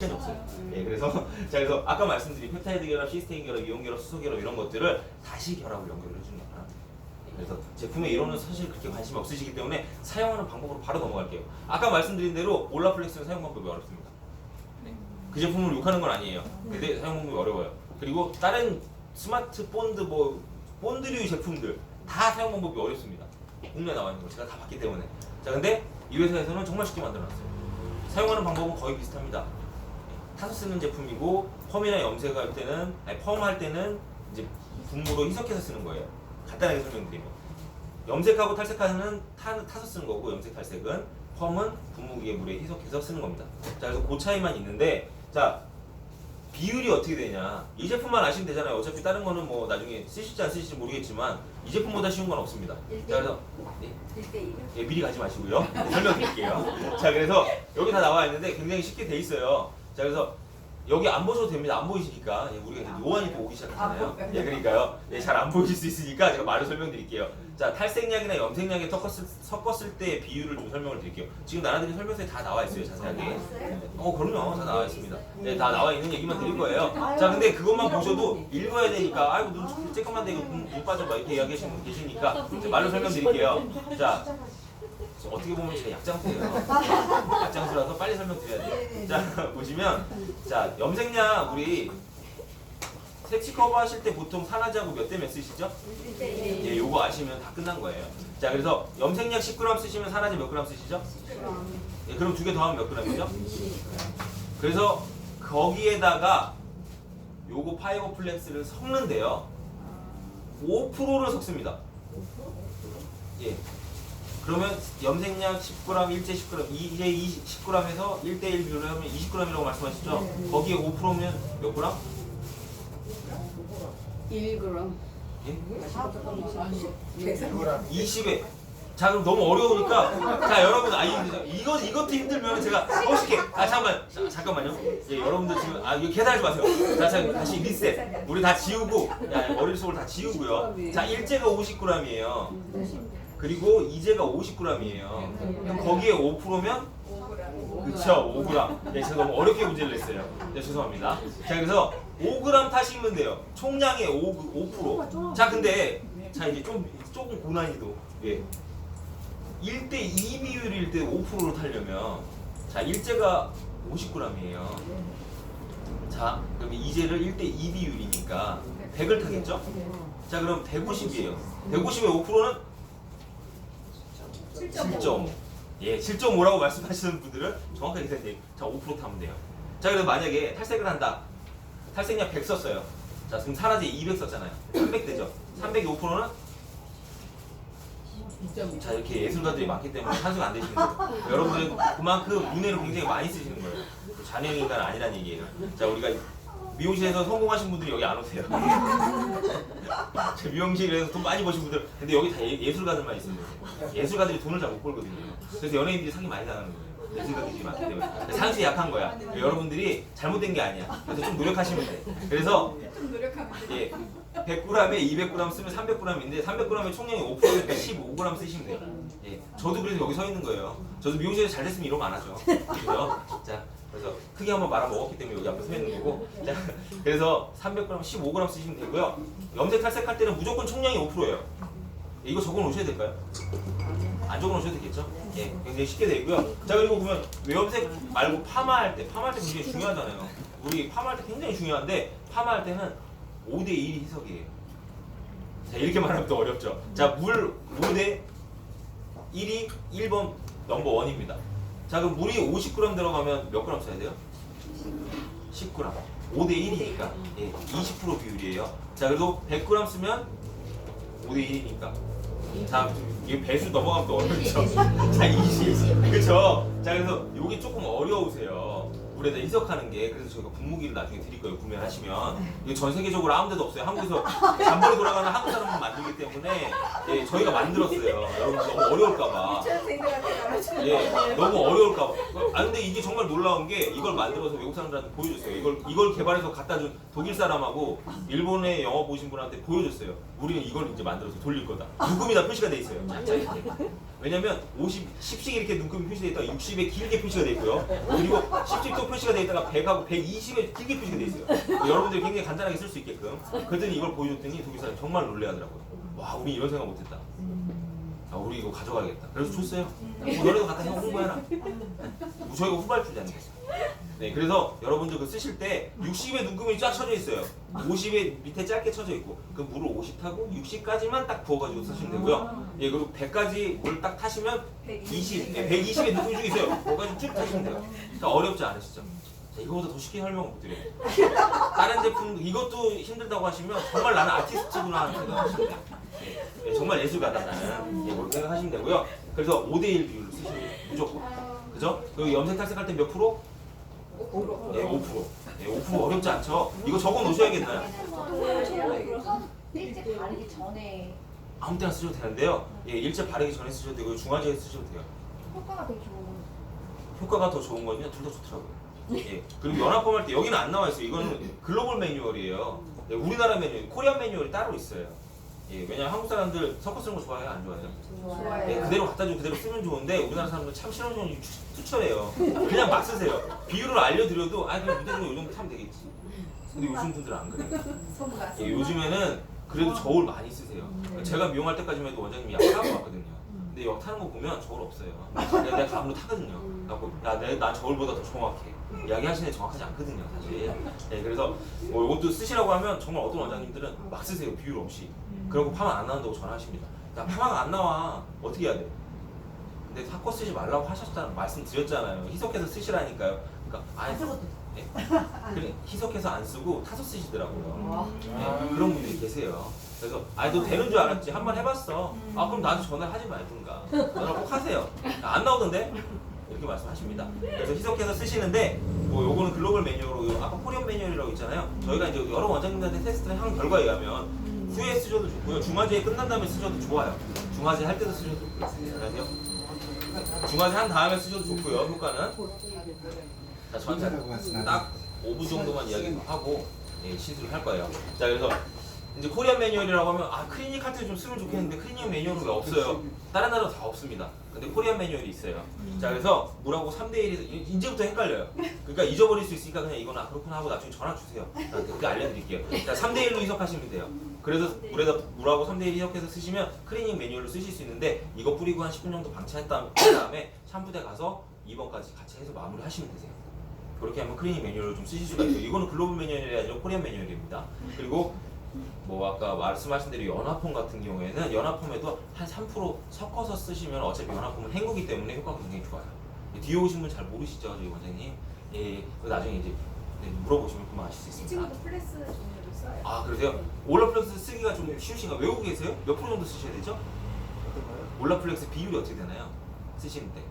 시간이 없어요. 예, 그래서 자 그래서 아까 말씀드린 펩타이드 결합, 시스테인 결합, 이온 결합, 수소 결합 이런 것들을 다시 결합을 연결을 해주는 거야. 예, 그래서 제품의 이론은 사실 그렇게 관심 이 없으시기 때문에 사용하는 방법으로 바로 넘어갈게요. 아까 말씀드린 대로 올라플렉스는 사용 방법이 어렵습니다. 네. 그 제품을 욕하는 건 아니에요. 근데 사용 방법이 어려워요. 그리고 다른 스마트 본드 뭐 본드류 제품들 다 사용 방법이 어렵습니다. 국내에 나와 있는 거 제가 다 봤기 때문에. 자 근데 이 회사에서는 정말 쉽게 만들어놨어요. 사용하는 방법은 거의 비슷합니다. 타서 쓰는 제품이고 펌이나 염색할 때는 아니 펌할 때는 이제 분무로 희석해서 쓰는 거예요. 간단하게 설명드리면 염색하고 탈색하는 타, 타서 쓰는 거고 염색 탈색은 펌은 분무기에 물에 희석해서 쓰는 겁니다. 자 그래서 그 차이만 있는데 자 비율이 어떻게 되냐 이 제품만 아시면 되잖아요. 어차피 다른 거는 뭐 나중에 쓰실지 안 쓰실지 모르겠지만 이 제품보다 쉬운 건 없습니다. 자 그래서 네. 1대1. 예, 미리 가지 마시고요. 설명드릴게요. 자, 그래서 여기 다 나와 있는데 굉장히 쉽게 돼 있어요. 자, 그래서 여기 안 보셔도 됩니다. 안 보이시니까 예, 우리가 이제 요한이 또 오기 시작하잖아요. 예, 그러니까요. 예, 잘 안 보이실 수 있으니까 제가 말을 설명드릴게요. 자, 탈색약이나 염색약에 섞었을, 섞었을 때 비율을 좀 설명을 드릴게요. 지금 나라들이 설명서에 다 나와 있어요, 자세하게. 어, 그럼요. 다 나와 있습니다. 네, 다 나와 있는 얘기만 드릴 거예요. 자, 근데 그것만 보셔도 읽어야 되니까, 아이고, 눈 쬐끔만 되고 눈, 눈 빠져 막 이렇게 이야기하시는 분 계시니까 이제 말로 설명드릴게요. 자, 어떻게 보면 제가 약장수예요. 약장수라서 빨리 설명드려야 돼요. 자, 보시면, 자, 염색약 우리 색치 커버 하실 때 보통 산화제하고 몇 대 몇 쓰시죠? 1대1. 예, 요거 아시면 다 끝난 거예요. 자, 그래서 염색약 10g 쓰시면 산화제 몇 g 쓰시죠? 예, 그럼 두 개 더하면 몇 g이죠? 그래서 거기에다가 요거 파이버 플렉스를 섞는데요. 5%를 섞습니다. 예. 그러면 염색약 10g, 일제 10g, 이제 10g에서 1대1 비율을 하면 20g이라고 말씀하셨죠? 거기에 5%면 몇 g? 1g. 예? 20에. 자 그럼 너무 어려우니까 자 여러분 아 이- 이거 이것도 힘들면 제가 멋있게 아 잠깐만 자, 잠깐만요. 예 여러분들 지금 아 이거 계산하지 마세요. 자, 자 다시 리셋. 우리 다 지우고 야 머릿속을 다 지우고요. 자 일제가 50g이에요 그리고 이제가 50g이에요. 거기에 5%면? 그쵸 5g 예 제가 너무 어렵게 문제를 냈어요. 네 죄송합니다. 자 그래서 5g 타시면 돼요. 총량의 5, 5%자 근데 자 이제 좀 조금 고난이도. 예. 1대 2 비율일 때 5%로 타려면 자 일제가 50g이에요. 자 그러면 이제를 1대 2 비율이니까 100을 타겠죠? 자 그럼 150이에요. 150의 5%는 7.5. 예, 7.5라고 말씀하시는 분들은 정확하게 계산돼요. 자, 5% 타면 돼요. 자, 그래서 만약에 탈색을 한다. 탈색약 100 썼어요. 자, 지금 산화제 200 썼잖아요. 300 되죠. 300의 5%는 자, 이렇게 예술가들이 많기 때문에 산수가 안 되시는 거예요. 여러분들은 그만큼 문해를 굉장히 많이 쓰시는 거예요. 잔형 인간 아니란 얘기예요. 자, 우리가 미용실에서 성공하신 분들이 여기 안 오세요. 제 미용실에서 돈 많이 버신 분들 근데 여기 다 예, 술가들만 있어요. 예술가들이 돈을 잘 못 벌거든요. 그래서 연예인들이 사기 많이 당하는 거예요. 예술가들이 많기 때문에. 산수에 약한 거야. 여러분들이 잘못된 게 아니야. 그래서 좀 노력하시면 돼. 그래서 좀 노력하면 돼. 예 100g에 200g 쓰면 300g인데 300g의 총량이 5%니까 15g 쓰시면 돼요. 예 저도 그래서 여기 서 있는 거예요. 저도 미용실에서 잘 됐으면 이러면 안 하죠. 그죠? 자 그래서 크게 한번 말아 먹었기 때문에 여기 앞에 서 있는 거고 자 그래서 300g 15g 쓰시면 되고요 염색 탈색할 때는 무조건 총량이 5%예요 이거 적어 놓으셔야 될까요? 안 적어 놓으셔도 되겠죠? 예, 굉장히 쉽게 되고요. 자 그리고 보면 외염색 말고 파마할 때, 파마할 때 굉장히 중요하잖아요. 우리 파마할 때 굉장히 중요한데 파마할 때는 5대 1이 희석이에요. 자 이렇게 말하면 또 어렵죠. 자 물 5대 1이 1번 넘버 원입니다. 자 그럼 물이 50g 들어가면 몇 g 써야 돼요? 10g. 5대 1이니까 예, 20% 비율이에요. 자 그래도 100g 쓰면 5대 1이니까 자, 이게 배수 넘어가면 또 어렵죠. 자, 20. 그쵸? 자, 그래서 이게 조금 어려우세요. 물에다 희석하는 게 그래서 저희가 분무기를 나중에 드릴 거예요 구매하시면 이게 전 세계적으로 아무 데도 없어요 한국에서 잔머리 돌아가는 한국 사람만 만들기 때문에 예, 저희가 만들었어요 여러분 너무 어려울까봐. 예, 너무 어려울까 봐. 아 근데 이게 정말 놀라운 게 이걸 만들어서 외국 사람들한테 보여줬어요. 이걸 이걸 개발해서 갖다 준 독일 사람하고 일본의 영화 보신 분한테 보여줬어요. 우리는 이걸 이제 만들어서 돌릴 거다. 누금이 다 표시가 돼 있어요. 왜냐면 50, 10씩 이렇게 눈금이 표시되어 있다가 60에 길게 표시가 되어 있고요. 그리고 10씩 또 표시가 되어 있다가 100하고 120에 길게 표시가 되어 있어요. 여러분들이 굉장히 간단하게 쓸 수 있게끔. 그랬더니 이걸 보여줬더니 독일 사람이 정말 놀래하더라고요. 와, 우리 이런 생각 못했다. 아, 우리 이거 가져가야겠다. 그래서 줬어요. 뭐 너네도 갖다 해 홍보해라. 뭐 저희가 후발주자는 거죠. 네, 그래서 여러분들 그 쓰실 때 60에 눈금이 쫙 쳐져 있어요. 50에 밑에 짧게 쳐져 있고 그 물을 50 타고 60까지만 딱 부어가지고 쓰시면 되고요. 예, 그리고 100까지 물 딱 타시면 20, 네, 120에 눈금이 쭉 있어요. 그거까지 쭉 타시면 돼요. 그러니까 어렵지 않으시죠? 자, 이거보다 더 쉽게 설명을 못 드려요. 다른 제품 이것도 힘들다고 하시면 정말 나는 아티스트구나 하는 생각 하시면 돼요. 예, 예, 정말 예술가다 나는 예, 그렇게 생각하시면 되고요. 그래서 5대1 비율로 쓰시면 돼요. 무조건. 그죠? 그리고 염색 탈색할 때 몇 프로? 5%. 네, 5%. 네, 5% 어렵지 않죠? 이거 적어 놓으셔야겠나요? 일찍 바르기 전에 아무 때나 쓰셔도 되는데요. 예, 일제 바르기 전에 쓰셔도 되고 중화제에 쓰셔도 돼요. 효과가 되게 좋은 효과가 더 좋은 거는요, 둘다 좋더라고요. 예. 그리고 연합범 할때 여기는 안 나와 있어요. 이거는 글로벌 매뉴얼이에요. 네, 우리나라 매뉴얼, 코리안 매뉴얼이 따로 있어요. 예, 왜냐면 한국 사람들 섞어 쓰는 거 좋아해요, 안 좋아해요? 좋아요. 네, 그대로 갖다 주고 그대로 쓰면 좋은데 우리나라 사람들 참 실용성이 추- 투철해요. 그냥 막 쓰세요. 비율을 알려드려도 아 그냥 문제는 요 정도 타면 되겠지. 근데 요즘 분들은 안 그래요. 손가. 예, 요즘에는 그래도 저울 많이 쓰세요. 제가 미용할 때까지만 해도 원장님이 약 타고 왔거든요. 근데 약 타는 거 보면 저울 없어요. 내가, 내가 감으로 타거든요. 야, 내, 난 저울보다 더 정확해. 이야기하시는 애 정확하지 않거든요, 사실. 예, 그래서 뭐 이것도 쓰시라고 하면 정말 어떤 원장님들은 막 쓰세요, 비율 없이. 그리고 파마 안 나온다고 전화하십니다. 야, 파마가 안 나와. 어떻게 해야 돼? 근데 섞어 쓰지 말라고 하셨잖아요. 말씀 드렸잖아요. 희석해서 쓰시라니까요. 그러니까 아예 예? 그래 희석해서 안 쓰고 타서 쓰시더라고요. 네, 그런 분들이 계세요. 그래서 아니 너 되는 줄 알았지 한 번 해봤어. 아 그럼 나한테 전화를 하지 말든가. 전화 꼭 하세요. 안 나오던데 이렇게 말씀하십니다. 그래서 희석해서 쓰시는데 뭐 요거는 글로벌 매뉴얼로 요 아까 코리안 매뉴얼이라고 있잖아요. 저희가 이제 여러 원장님들한테 테스트를 한 결과에 의하면 좋고요. 중화제 끝난 다음에 쓰셔도 좋아요. 중화제 할 때도 쓰셔도 좋고요. 중화제 한 다음에 쓰셔도 좋고요. 효과는 자 저한테 딱 5분 정도만 이야기 하고 예, 시술을 할 거예요. 자 그래서 이제 코리안 매뉴얼이라고 하면 아 클리닉 카트 좀 쓰면 좋겠는데 클리닉 매뉴얼은 왜 없어요? 다른 나라 다 없습니다. 근데 코리안 매뉴얼이 있어요. 자 그래서 물하고 3대 1이 이제부터 헷갈려요. 그러니까 잊어버릴 수 있으니까 그냥 이건 아 그렇구나 하고 나중에 전화 주세요. 저한테 그때 알려드릴게요. 자 3대 1로 희석하시면 돼요. 그래서 물에다 물하고 3대 1 희석해서 쓰시면 클리닉 매뉴얼로 쓰실 수 있는데 이거 뿌리고 한 10분 정도 방치한 다음- 한 다음에 샴푸대 가서 2번까지 같이 해서 마무리 하시면 되세요. 그렇게 하면 클리닉 매뉴얼을 좀 쓰실 수가 있어요. 이거는 글로벌 매뉴얼이 아니라 코리안 매뉴얼입니다. 그리고 뭐 아까 말씀하신 대로 연화폼 같은 경우에는 연화폼에도 한 3% 섞어서 쓰시면 어차피 연화폼은 헹구기 때문에 효과가 굉장히 좋아요. 뒤에 오신 분 잘 모르시죠, 저희 원장님? 예, 예. 그거 나중에 이제 네, 물어보시면 그만 아실 수 이 있습니다. 친구도 플렉스 종류를 써요. 아 그러세요? 올라플렉스 쓰기가 좀 쉬우신가? 외우고 계세요? 몇 프로 정도 쓰셔야 되죠? 올라플렉스 비율이 어떻게 되나요? 쓰시는 때?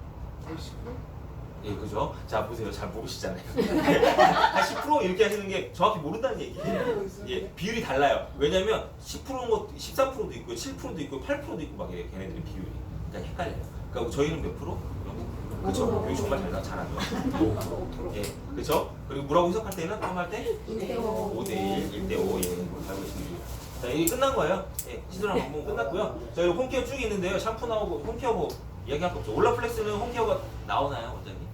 예, 그죠? 자, 보세요. 잘 모르시잖아요. 한 10% 이렇게 하시는 게 정확히 모른다는 얘기예요. 예, 비율이 달라요. 왜냐면 10%인 것, 13%도 있고, 7%도 있고, 8%도 있고 막 이래요. 걔네들은 비율이. 그러니까 헷갈려요. 그러니까 저희는 몇 프로? 그쵸? 여기 정말 잘, 잘하죠. 5%. 예, 그쵸? 그리고 물하고 희석할 때는 펌할 때? 1대5. 5대1, 1대5, 예, 알고 있습니다. 자, 이게 끝난 거예요. 예, 시술한 방법 끝났고요. 자, 여기 홈케어 쭉 있는데요. 샴푸 나오고, 홈케어 뭐, 이야기할 거 없죠. 올라플렉스는 홈케어가 나오나요, 원장님?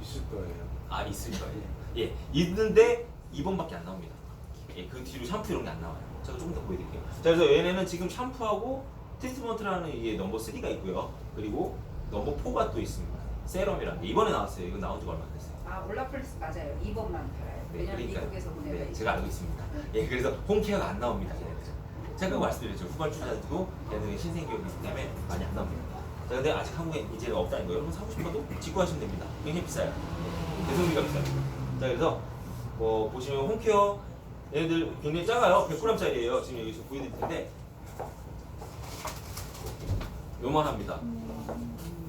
있을 거예요. 아, 있을 거예요. 예, 있는데 2번밖에 안 나옵니다. 예, 그 뒤로 샴푸 이런 게 안 나와요. 제가 조금 더 보여드릴게요. 자, 그래서 얘네는 지금 샴푸하고 트리트먼트라는 이게 넘버 3가 있고요. 그리고 넘버 4가 또 있습니다. 세럼이라는 게 이번에 나왔어요. 이거 나온 지가 얼마 안 됐어요. 아 올라플렉스 맞아요. 2번만 팔아요. 네, 왜냐면 그러니까요. 미국에서 보내요. 네, 제가 알고 있습니다. 예, 그래서 홈케어가 안 나옵니다, 걔네들. 제가 말씀드렸죠. 후발주자들도 걔네들이 신생 기업이기 때문에 많이 안 나옵니다. 자, 근데 아직 한국에 이제는 없다는 거예요. 여러분 사고 싶어도 직구 하시면 됩니다. 굉장히 비싸요. 예, 배송비가 비쌉니다. 자, 그래서 뭐 보시면 홈케어 얘네들 굉장히 작아요. 100g짜리예요. 지금 여기서 보여드릴 텐데 요만합니다.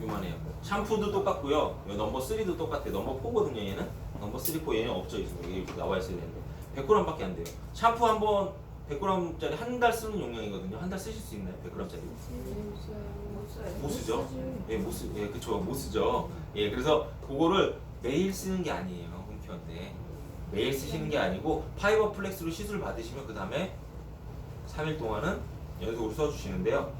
요만해요. 샴푸도 똑같고요. 요 넘버 3도 똑같아요. 넘버 4거든요, 얘는. 넘버 3, 4 얘는 없죠. 지금 여기 나와 있어야 되는데 100g밖에 안 돼요. 샴푸 한번 100g짜리 한 달 쓰는 용량이거든요. 한 달 쓰실 수 있나요? 100g짜리? 못 쓰죠. 예, 못 쓰, 예, 그쵸, 못 쓰죠. 예, 그래서 그거를 매일 쓰는 게 아니에요, 홈케어인데 매일 쓰시는 게 아니고 파이버 플렉스로 시술 받으시면 그 다음에 3일 동안은 연속으로 써주시는데요.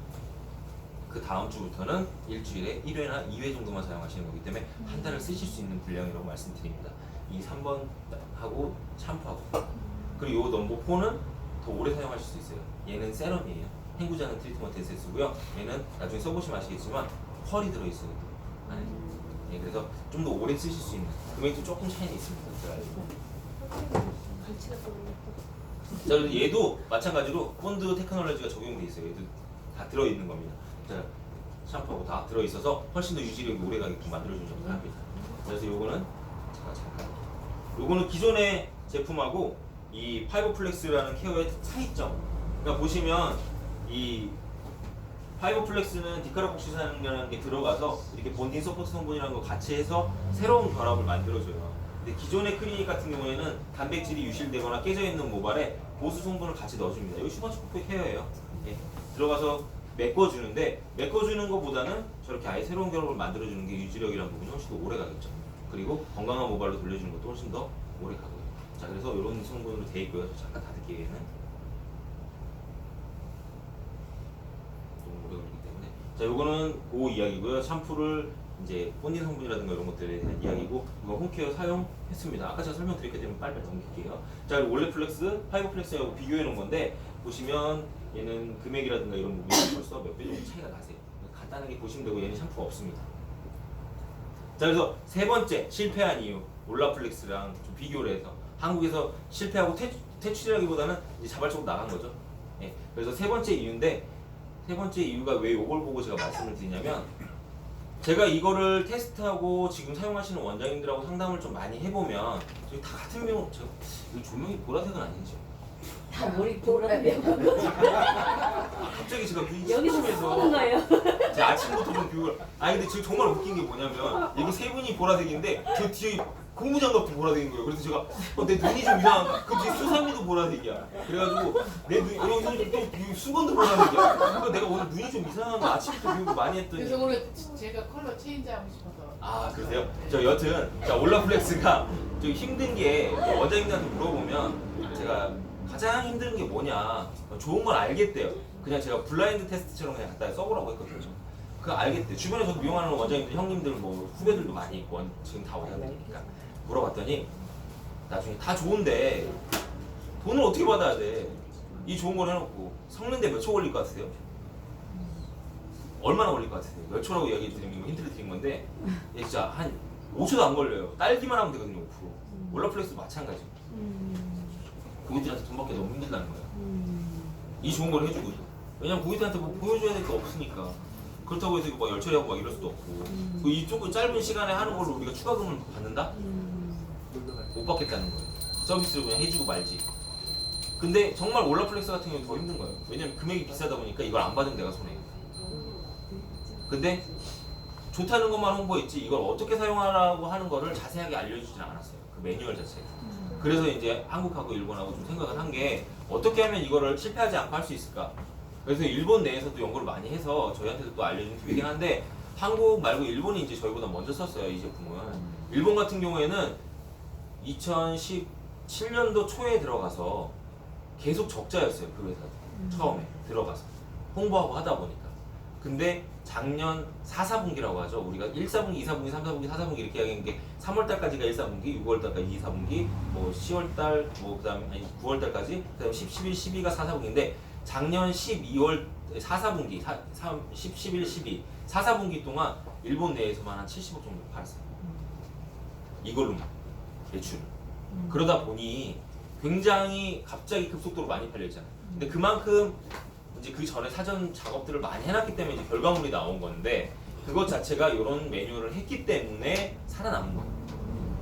그 다음 주부터는 일주일에 1회나 2회 정도만 사용하시는 거기 때문에 한 달을 쓰실 수 있는 분량이라고 말씀드립니다. 이 3번 하고 샴푸하고 그리고 요 넘버 4는 더 오래 사용하실 수 있어요. 얘는 세럼이에요. 헹구자는 트리트먼트에서 쓰고요. 얘는 나중에 써보시면 아시겠지만 펄이 들어있어요. 안에. 예, 그래서 좀 더 오래 쓰실 수 있는 금액도 조금 차이는 있습니다. 자, 그래서 얘도 마찬가지로 본드 테크놀로지가 적용돼 있어요. 얘도 다 들어있는 겁니다. 자, 샴푸하고 다 들어있어서 훨씬 더 유지력이 오래 가게끔 만들어주는 역할을 합니다. 그래서 요거는 제가 잠깐 요거는 기존의 제품하고 이 파이버플렉스라는 케어의 차이점. 그러니까 보시면 이 파이버플렉스는 디카라복시산이라는 게 들어가서 이렇게 본딘 서포트 성분이라는 거 같이 해서 새로운 결합을 만들어줘요. 근데 기존의 크리닉 같은 경우에는 단백질이 유실되거나 깨져 있는 모발에 보수 성분을 같이 넣어줍니다. 이거 슈퍼스코프 케어예요. 예. 들어가서 메꿔주는데 메꿔주는 것보다는 저렇게 아예 새로운 결합을 만들어주는 게 유지력이라는 부분이 훨씬 더 오래 가겠죠. 그리고 건강한 모발로 돌려주는 것도 훨씬 더 오래 가고요. 자 그래서 이런 성분으로 돼 있고요. 잠깐 닫을게요. 얘는. 너무 오래 걸리기 때문에 자 요거는 그 이야기고요 샴푸를 이제 본딘 성분이라든가 이런 것들에 대한 이야기고 이거 홈케어 사용했습니다 아까 제가 설명드렸기 때문에 빨리 넘길게요 자 그리고 올레플렉스 파이버 플렉스하고 비교해 놓은 건데 보시면 얘는 금액이라든가 이런 부분이 벌써 몇 배 정도 차이가 나세요 간단하게 보시면 되고 얘는 샴푸가 없습니다 자 그래서 세 번째 실패한 이유 올라플렉스랑 좀 비교를 해서 한국에서 실패하고 퇴, 퇴출이라기보다는 이제 자발적으로 나간 거죠 예, 그래서 세 번째 이유인데 세 번째 이유가 왜 이걸 보고 제가 말씀을 드리냐면 제가 이거를 테스트하고 지금 사용하시는 원장님들하고 상담을 좀 많이 해보면 저희 다 같은 명, 저 이거 조명이 보라색은 아니죠? 다 머리 보라는데요. 갑자기 제가 그 여기서 쓰는 거예요. 제 아침부터 좀 교육을 아니 근데 지금 정말 웃긴 게 뭐냐면 여기 세 분이 보라색인데 저 뒤에 고무장갑도 보라색인 거예요. 그래서 제가 어, 내 눈이 좀 이상한 그 뒤에 수삼이도 보라색이야. 그래가지고 내 눈, 여기서 또 수건도 보라색이야. 그래서 내가 오늘 눈이 좀 이상한 거 아침부터 교육을 많이 했더니. 그래서 오늘 제가 컬러 체인지 하고 싶어서. 아 그러세요? 저 여튼 자 올라플렉스가 좀 힘든 게 원장님들한테 물어보면 제가 가장 힘든 게 뭐냐. 좋은 걸 알겠대요. 그냥 제가 블라인드 테스트처럼 그냥 갖다 써보라고 했거든요. 그거 알겠대 주변에 저도 미용하는 원장님들 형님들 뭐 후배들도 많이 있고 원- 지금 다 원장님이니까 물어봤더니 나중에 다 좋은데 돈을 어떻게 받아야 돼? 이 좋은 걸 해놓고 섞는데 몇 초 걸릴 것 같으세요? 얼마나 걸릴 것 같으세요? 몇 초라고 이야기 드리는 거 힌트를 드린 건데 얘 진짜 한 5초도 안 걸려요. 딸기만 하면 되거든요, 5%. 올라플렉스 마찬가지. 고객들한테 돈 받기 너무 힘들다는 거예요. 이 좋은 걸 해주고 왜냐면 고객들한테 뭐 보여줘야 될 게 없으니까 그렇다고 해서 이거 막 열처리하고 막 이럴 수도 없고 그 이쪽은 짧은 시간에 하는 걸로 우리가 추가금을 받는다? 못 받겠다는 거예요. 서비스를 그냥 해주고 말지. 근데 정말 올라플렉스 같은 경우는 더 힘든 거예요. 왜냐면 금액이 비싸다 보니까 이걸 안 받으면 내가 손해예요. 근데 좋다는 것만 홍보했지 이걸 어떻게 사용하라고 하는 거를 자세하게 알려주진 않았어요. 그 매뉴얼 자체가. 그래서 이제 한국하고 일본하고 좀 생각을 한 게 어떻게 하면 이거를 실패하지 않고 할 수 있을까. 그래서 일본 내에서도 연구를 많이 해서 저희한테도 또 알려준 팁이긴 한데 한국 말고 일본이 이제 저희보다 먼저 썼어요 이 제품은. 일본 같은 경우에는 2017년도 초에 들어가서 계속 적자였어요 그 회사 처음에 들어가서 홍보하고 하다 보니까. 근데 작년 4, 4분기라고 하죠. 우리가 1, 4분기, 2, 4분기, 3, 4분기, 4, 4분기 이렇게 하는 게 3월 달까지가 1, 4분기, 6월 달까지 2, 4분기, 뭐 10월 달, 뭐 그다음에 아니 9월 달까지, 그다음에 10, 11, 12가 4, 4분기인데 작년 12월 4, 4분기, 4, 3, 10, 11, 12, 4, 4분기 동안 일본 내에서만 한 70억 정도 팔았어요. 이걸로만 매출. 그러다 보니 굉장히 갑자기 급속도로 많이 팔렸잖아요. 근데 그만큼 이제 그 전에 사전 작업들을 많이 해놨기 때문에 이제 결과물이 나온 건데 그것 자체가 이런 매뉴얼을 했기 때문에 살아남은 거예요.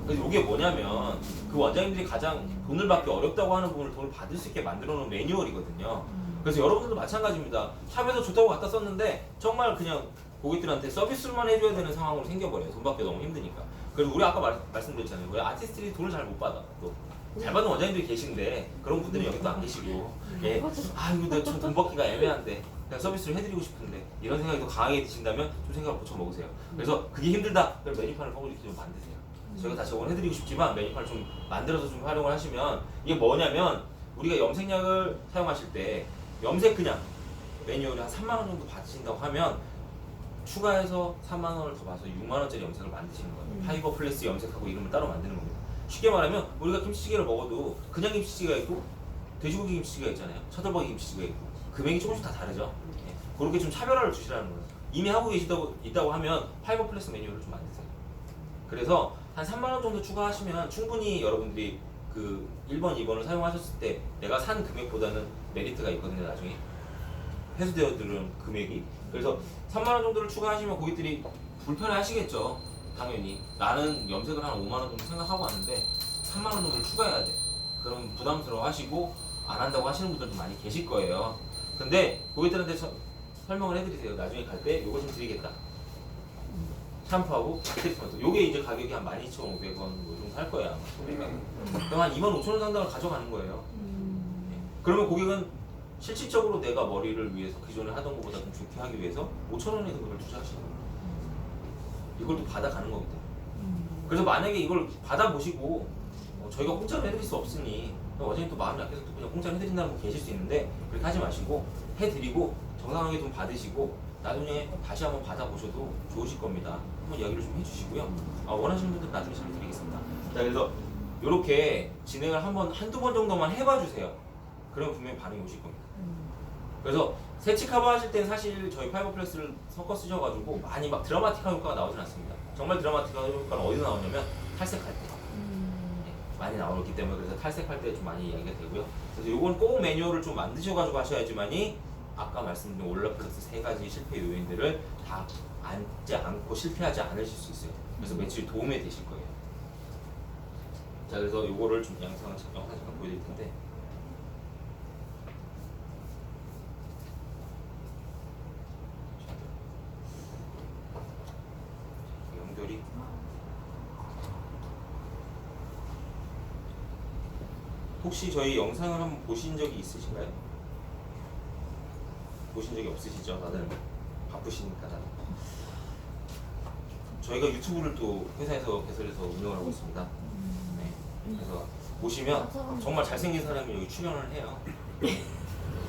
그래서 이게 뭐냐면 그 원장님들이 가장 돈을 받기 어렵다고 하는 부분을 돈을 받을 수 있게 만들어 놓은 매뉴얼이거든요. 그래서 여러분들도 마찬가지입니다. 샵에서 좋다고 갖다 썼는데 정말 그냥 고객들한테 서비스만 해줘야 되는 상황으로 생겨버려요. 돈 받기 너무 힘드니까. 그리고 우리 아까 말, 말씀드렸잖아요. 왜 아티스트들이 돈을 잘 못 받아. 또. 잘 받는 원장님들이 계신데 그런 분들은 여기 또안 계시고 예. 아 이거 내가 좀돈 받기가 애매한데 그냥 서비스를 해드리고 싶은데 이런 생각이 더 강하게 드신다면 좀 생각을 고쳐 먹으세요. 그래서 그게 힘들다. 그럼 메뉴판을 퍼블릭 좀 만드세요. 저희가 다 적응해드리고 싶지만 메뉴판을 좀 만들어서 좀 활용을 하시면 이게 뭐냐면 우리가 염색약을 사용하실 때 염색 그냥 매뉴얼이 한 3만 원 정도 받으신다고 하면 추가해서 3만 원을 더 봐서 6만 원짜리 염색을 만드시는 거예요. 음. 파이버 플러스 염색하고 이름을 따로 만드는 겁니다. 쉽게 말하면 우리가 김치찌개를 먹어도 그냥 김치찌개가 있고 돼지고기 김치찌개가 있잖아요. 차돌박이 김치찌개가 있고 금액이 조금씩 다 다르죠. 예. 그렇게 좀 차별화를 주시라는 거예요. 이미 하고 계시다고 있다고 하면 파이버 플러스 메뉴를 좀 만드세요. 그래서 한 3만 원 정도 추가하시면 충분히 여러분들이 그 1번, 2번을 사용하셨을 때 내가 산 금액보다는 메리트가 있거든요, 나중에. 회수되어 들은 금액이. 그래서 3만 원 정도를 추가하시면 고객들이 불편해 하시겠죠. 당연히. 나는 염색을 한 5만 원 정도 생각하고 왔는데 3만 원 정도를 추가해야 돼. 그럼 부담스러워 하시고 안 한다고 하시는 분들도 많이 계실 거예요. 근데 고객들한테 서- 설명을 해드리세요. 나중에 갈 때 요거 좀 드리겠다. 샴푸하고 트리트먼트. 요게 이제 가격이 한 12,500원 뭐 정도 할 거야. 아마 소비가. 그럼 한 25,000원 상당을 가져가는 거예요. 예. 그러면 고객은 실질적으로 내가 머리를 위해서 기존에 하던 것보다 좀 좋게 하기 위해서 5,000원의 금액을 투자하시는 거예요. 이걸 또 받아가는 거기 때문에. 그래서 만약에 이걸 받아보시고 어, 저희가 공짜로 해드릴 수 없으니 어제는 또 마음이 약해서 또 그냥 공짜로 해드린다는 분 계실 수 있는데 그렇게 하지 마시고 해드리고 정상하게 돈 받으시고 나중에 다시 한번 받아보셔도 좋으실 겁니다. 한번 이야기를 좀 해주시고요. 아, 원하시는 분들 나중에 잘 드리겠습니다. 자 그래서 이렇게 진행을 한번 한두 번 정도만 해봐 주세요. 그럼 분명히 반응이 오실 겁니다. 그래서 세치 커버 하실 때는 사실 저희 파이버 플러스를 섞어 쓰셔가지고 많이 막 드라마틱한 효과가 나오진 않습니다. 정말 드라마틱한 효과는 어디서 나오냐면 탈색할 때 네, 많이 나오기 때문에 그래서 탈색할 때 좀 많이 이야기가 되고요. 그래서 요건 꼭 매뉴얼을 좀 만드셔가지고 하셔야지만이 아까 말씀드린 올라 플러스 세 가지 실패 요인들을 다 앉지 않고 실패하지 않으실 수 있어요. 그래서 매출이 도움이 되실 거예요. 자 그래서 요거를 좀 영상을 영상 잠깐 보여드릴 텐데 연결이 혹시 저희 영상을 한번 보신 적이 있으신가요? 보신 적이 없으시죠? 다들 바쁘시니까 다들. 저희가 유튜브를 또 회사에서 개설해서 운영을 하고 있습니다. 네. 그래서 보시면 정말 잘생긴 사람이 여기 출연을 해요.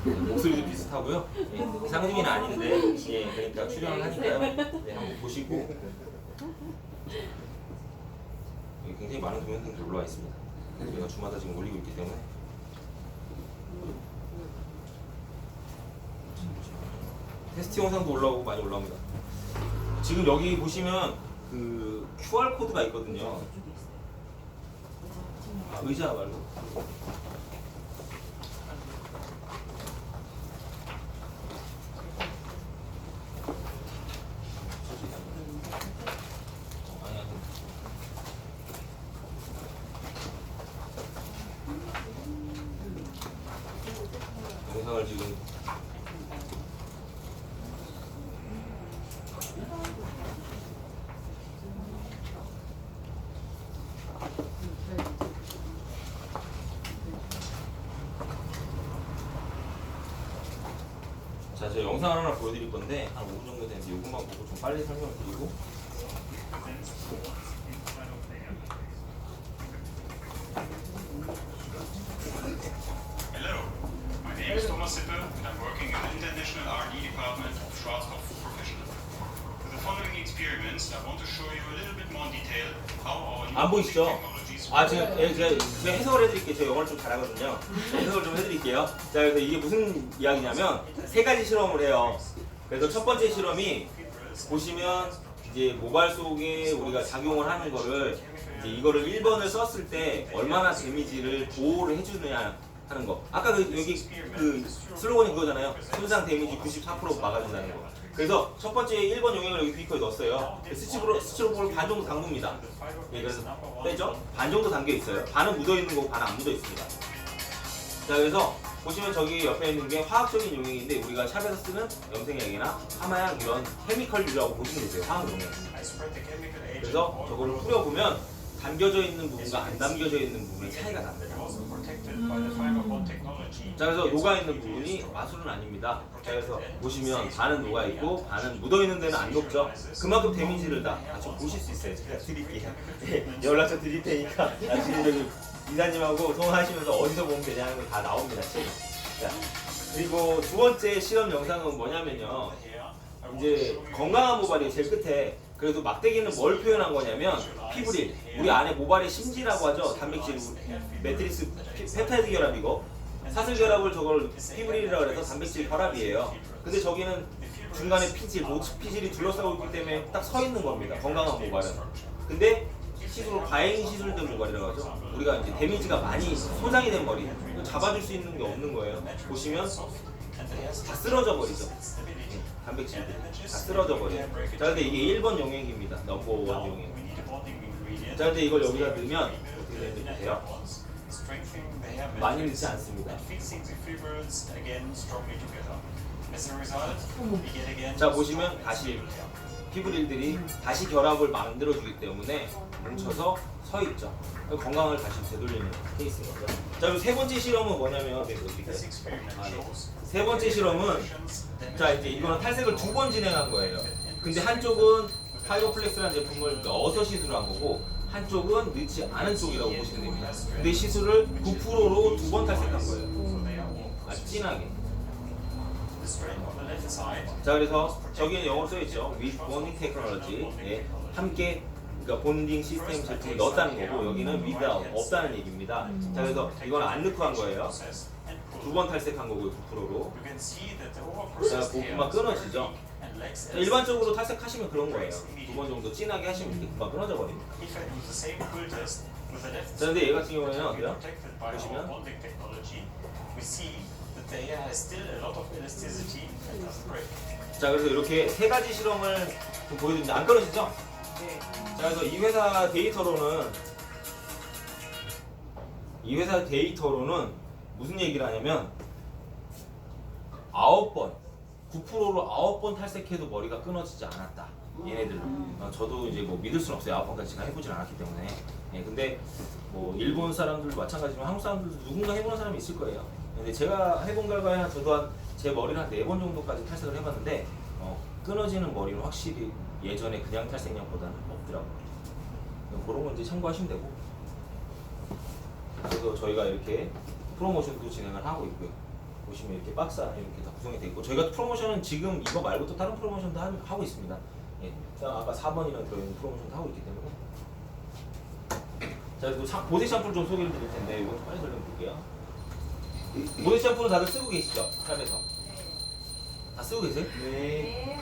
목소리도 비슷하고요. 예, 상중이는 아닌데. 예, 그러니까 출연을 하니까요. 네, 한번 보시고 여기 굉장히 많은 동영상들이 올라와 있습니다. 저희가 주마다 지금 올리고 있기 때문에. 테스트 영상도 올라오고 많이 올라옵니다. 지금 여기 보시면 그 QR 코드가 있거든요. 아, 의자 말고 어, 아니, 아니. 영상을 지금 자, 저 영상 하나 보여드릴 건데 한 5분 이것만 보고 좀 빨리 설명을 드리고 Hello, my name is Thomas Sippe and I'm working in the International R&D department of Schwarzkopf Professional. For the following experiments, I want to show you a little bit more detail how our new 안 보이시죠? technologies 아 제가 예, 제가, 제가 해석을 해드릴게요. 저 영어를 좀 잘하거든요. 해석을 좀 해드릴게요. 자 그래서 이게 무슨 이야기냐면 세 가지 실험을 해요. 그래서 첫 번째 실험이 보시면 이제 모발 속에 우리가 작용을 하는 거를 이제 이거를 1번을 썼을 때 얼마나 데미지를 보호를 해주느냐 하는 거. 아까 그 여기 그 슬로건이 그거잖아요. 손상 데미지 94% 막아준다는 거. 그래서 첫 번째 1번 용액을 여기 비커에 넣었어요. 스티로폼을 반 정도 담굽니다. 예, 그래서 빼죠? 반 정도 담겨 있어요. 반은 묻어 있는 거고 반은 안 묻어 있습니다. 자, 그래서 보시면 저기 옆에 있는 게 화학적인 용액인데 우리가 샵에서 쓰는 염색약이나 하마약 이런 케미컬류라고 보시면 되세요. 화학 용액. 그래서 저거를 뿌려보면 담겨져 있는 부분과 안 담겨져 있는 부분의 차이가 납니다. 자 그래서 녹아 있는 부분이 마술은 아닙니다. 자 그래서 보시면 반은 녹아 있고 반은 묻어 있는 데는 안 녹죠. 그만큼 데미지를 다 같이 보실 수 있어요. 제가 드릴게요. 네, 연락처 드릴 테니까 나중에 저기 이사님하고 통화하시면서 어디서 보면 되냐 하는 거 다 나옵니다. 책. 자 그리고 두 번째 실험 영상은 뭐냐면요. 이제 건강한 모발이 제일 끝에 그래도 막대기는 뭘 표현한 거냐면 피브릴 우리 안에 모발의 심지라고 하죠 단백질 매트리스 피- 펩타이드 결합이고 사슬 결합을 저걸 피브릴이라고 해서 단백질 결합이에요 근데 저기는 중간에 피질 모치 피질이 둘러싸고 있기 때문에 딱 서 있는 겁니다 건강한 모발은 근데 시술 과잉 시술된 모발이라고 하죠 우리가 이제 데미지가 많이 소장이 된 머리 잡아줄 수 있는 게 없는 거예요. 보시면 다 쓰러져 버리죠. 예, 단백질들이 다 쓰러져 버려요. 자 근데 이게 1번 용액입니다. 넘버 원 용액. 자 근데 이걸 여기다 넣으면 어떻게 되는지 보세요? 많이 넣지 않습니다. 자 보시면 다시 피브릴들이 다시 결합을 만들어주기 때문에 뭉쳐서 서 있죠 건강을 다시 되돌리는 케이스인 거죠 자 그리고 세 번째 실험은 뭐냐면 네, 아, 네. 세 번째 실험은 자 이제 이거는 탈색을 두 번 진행한 거예요. 근데 한쪽은 파이로플렉스라는 제품을 넣어서 시술한 거고 한쪽은 넣지 않은 쪽이라고 보시면 됩니다. 근데 시술을 9%로 두 번 탈색한 거예요. 아주 진하게. 자 그래서 저기는 영어로 써있죠. With bonding technology. 예, 함께 그러니까 본딩 시스템 제품을 넣었다는 거고 여기는 without 없다는 얘기입니다. 자 그래서 이건 안 넣고 한 거예요. 두 번 탈색한 거고요 9%로. 자 금방 끊어지죠. 자, 일반적으로 탈색하시면 그런 거예요. 두 번 정도 진하게 하시면 이렇게 금방 끊어져 버립니다. 자 근데 얘 같은 경우에는 어때요? 보시면 자 그래서 이렇게 세 가지 실험을 좀 보여드립니다. 안 끊어지죠? 네. 자 그래서 이 회사 데이터로는 이 회사 데이터로는 무슨 얘기를 하냐면 아홉 번 9%로 아홉 번 탈색해도 머리가 끊어지지 않았다. 얘네들. 어, 저도 이제 뭐 믿을 수는 없어요. 아홉 번까지 제가 해보진 않았기 때문에. 예, 근데 뭐 일본 사람들도 마찬가지지만 한국 사람들도 누군가 해보는 사람이 있을 거예요. 근데 제가 해본 결과에 한 저도 한 제 머리를 한 네 번 정도까지 탈색을 해봤는데 어, 끊어지는 머리는 확실히 예전에 그냥 탈색량보다는 없더라고요. 그런 건 이제 참고하시면 되고. 그래서 저희가 이렇게 프로모션도 진행을 하고 있고요. 보시면 이렇게 박스 안에 이렇게 다 구성이 되어 있고 저희가 프로모션은 지금 이거 말고 또 다른 프로모션도 하- 하고 있습니다. 예, 아까 4번이나 들어있는 프로모션도 하고 있기 때문에. 자 그리고 샤- 보세 샴푸를 좀 소개를 드릴 텐데 좀 빨리 설명드릴게요. 보세 샴푸는 다들 쓰고 계시죠? 샵에서. 다 쓰고 계세요? 네.